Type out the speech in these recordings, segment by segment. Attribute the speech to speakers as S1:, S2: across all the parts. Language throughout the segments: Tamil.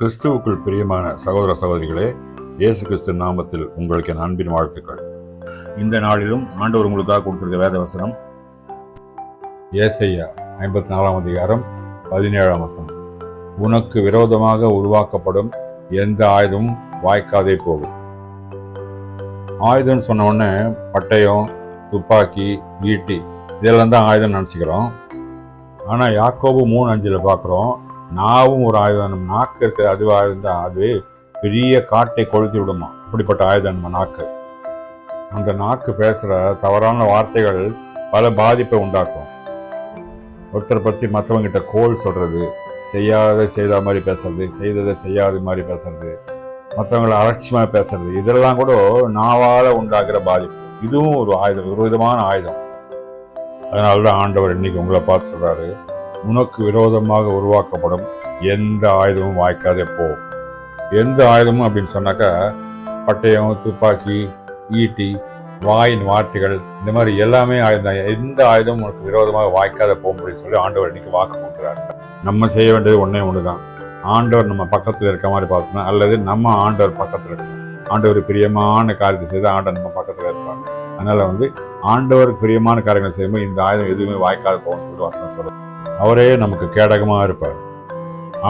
S1: கிறிஸ்துவுக்குள் பிரியமான சகோதர சகோதரிகளே இயேசு கிறிஸ்து நாமத்தில் உங்களுக்கு என் அன்பின் வாழ்த்துக்கள். இந்த நாளிலும் ஆண்டவர் உங்களுக்காக கொடுத்திருக்க வேத வசனம் ஏசையா ஐம்பத்தி நாலாம் அதிகாரம் பதினேழாம் வசனம். உனக்கு விரோதமாக உருவாக்கப்படும் எந்த ஆயுதமும் வாய்க்காதே போகும். ஆயுதம்னு சொன்ன உடனே பட்டயம் துப்பாக்கி ஈட்டி இதெல்லாம் தான் ஆயுதம் நினச்சிக்கிறோம். ஆனால் யாக்கோபு மூணு அஞ்சில் பார்க்குறோம் நாவும் ஒரு ஆயுதம் நம்ம நாக்கு இருக்கிற அது ஆயுதம் தான் அது பெரிய காட்டை கொளுத்தி விடுமா? அப்படிப்பட்ட ஆயுதம் நம்ம நாக்கு. அந்த நாக்கு பேசுகிற தவறான வார்த்தைகள் பல பாதிப்பை உண்டாக்கும். ஒருத்தரை பற்றி மற்றவங்கிட்ட கோல் சொல்கிறது செய்யாத செய்த மாதிரி பேசுறது செய்ததை செய்யாத மாதிரி பேசுறது மற்றவங்களை அலட்சியமாக பேசுறது இதெல்லாம் கூட நாவால் உண்டாகிற பாதிப்பு. இதுவும் ஒரு ஆயுதம் ஒரு விதமான ஆயுதம். அதனால தான் ஆண்டவர் இன்னைக்கு உங்களை பார்த்து சொல்கிறாரு உனக்கு விரோதமாக உருவாக்கப்படும் எந்த ஆயுதமும் வாய்க்காதே போ. எந்த ஆயுதமும் அப்படின்னு சொன்னாக்கா பட்டயம் துப்பாக்கி ஈட்டி வாயின் வார்த்தைகள் இந்த மாதிரி எல்லாமே ஆயுதம் எந்த ஆயுதமும் உனக்கு விரோதமாக வாய்க்காத போகும் அப்படின்னு சொல்லி ஆண்டவர் இன்னைக்கு வாக்கு கொடுக்குறாரு. நம்ம செய்ய வேண்டியது ஒன்றே ஒன்று தான் ஆண்டவர் நம்ம பக்கத்தில் இருக்க மாதிரி பார்த்தோம்னா அல்லது நம்ம ஆண்டவர் பக்கத்தில் இருக்கணும் ஆண்டவர் பிரியமான காரியத்தை செய்து ஆண்டவர் நம்ம பக்கத்தில் இருப்பாங்க அதனால் வந்து ஆண்டவர் பிரியமான காரியங்கள் செய்யும்போது இந்த ஆயுதம் எதுவுமே வாய்க்காத போகும்னு சொல்லி வசனம் சொல்லுது. அவரே நமக்கு கேடகமாக இருப்பார்.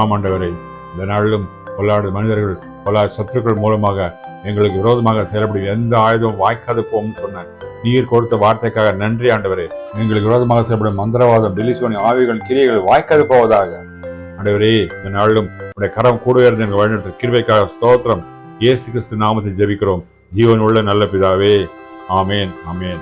S1: ஆமாண்டவரை இந்த நாளிலும் பொல்லாடு மனிதர்கள் பல சத்துருக்கள் மூலமாக எங்களுக்கு விரோதமாக செயல்படும் எந்த ஆயுதமும் வாய்க்காது போகும்னு சொன்னேன் நீர் கொடுத்த வார்த்தைக்காக நன்றி ஆண்டவரே. எங்களுக்கு விரோதமாக செயல்படும் மந்திரவாதம் பிலிசோனி ஆவிகள் கிரியைகள் வாய்க்காது போவதாக. ஆண்டவரே இந்த நாளிலும் உடைய கரம் கூட எங்கள் வழிநடத்த கிருவைக்காக ஸ்தோத்திரம். இயேசு கிறிஸ்து நாமத்தை ஜெபிக்கிறோம். ஜீவன் உள்ள நல்ல பிதாவே. ஆமேன் ஆமேன்.